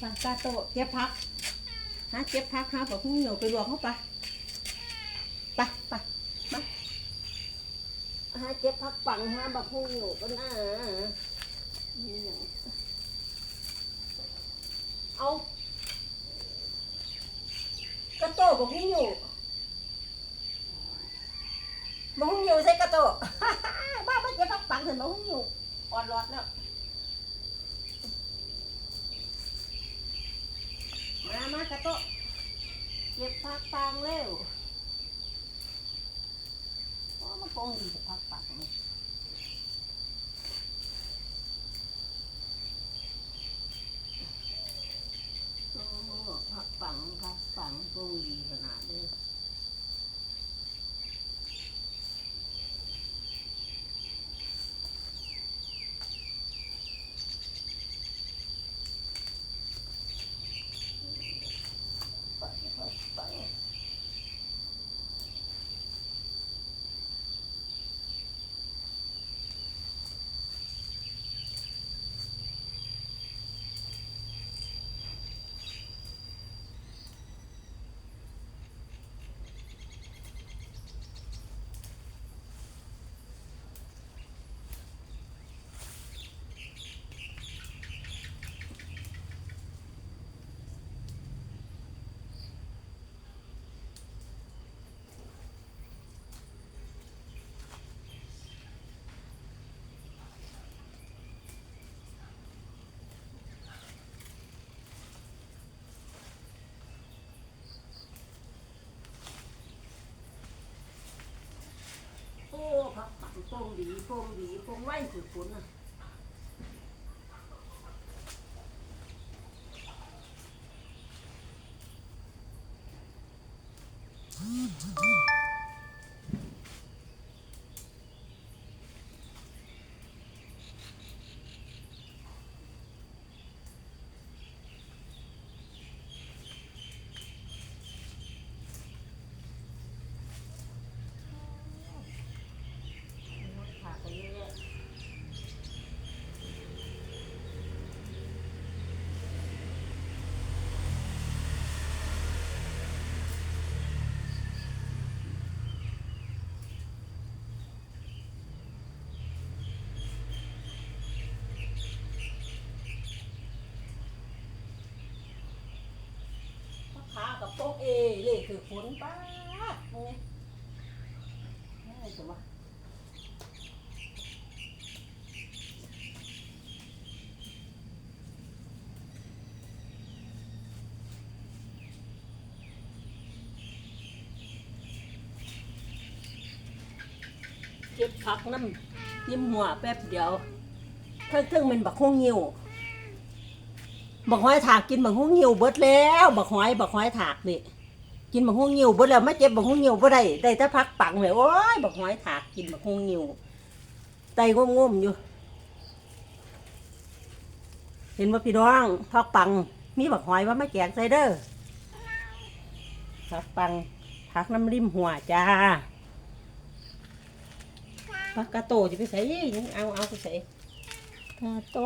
ปากกาโตเก็บพักหาเก็บพักหาบอกพุ่งเหนียวไปลวกเขาไปไปไปมาหาเก็บพักปังหาบักหุ่งเหนียวกันนะนี่หยังเอากระโตบอกหุ่งเหนียวบอกหุ่งเหนียวใส่กระโตบ้าไม่เก็บพักปังเห็นบอกหุ่งเหนียวอ่อนรอดแล้ว มามา กระโตะเก็บผักปังเร็วโอ้มันคงดีแต่ผักปังนี่โอ้ผักปังผักปังคงดีขนาดนี้ปังผักปังโอ้ผักปัง โป่งดีโป่งดีโป่งไว้สุดฝนน่ะผักไปเยอะๆ ผักเอเลยคือฝนป้าดมึงนี่อะไรจะวะเก็บผักน้ำยิ้มหัวแป๊บเดียวเพิ่งเพิ่งเป็นบักฮวงเงิว บักหอยถากกินบักฮวงงิวเบิดแล้วบักหอยบักหอยถากนี่กินบักฮวงงิวเบิดแล้วไม่เจ็บบักฮวงงิวบ่ได้ได้แต่พักปังเลยโอ้ยบักหอยถากกินบักฮวงงิวไตงมๆอยู่ เห็นว่าพี่น้องพักปังมีบักหอยว่าไม่แกงใส่เด้อพักปังพักน้ำริมหัวจ้าปากกาโตจะไปใส่ยังเอาเอาไปใส่กาโต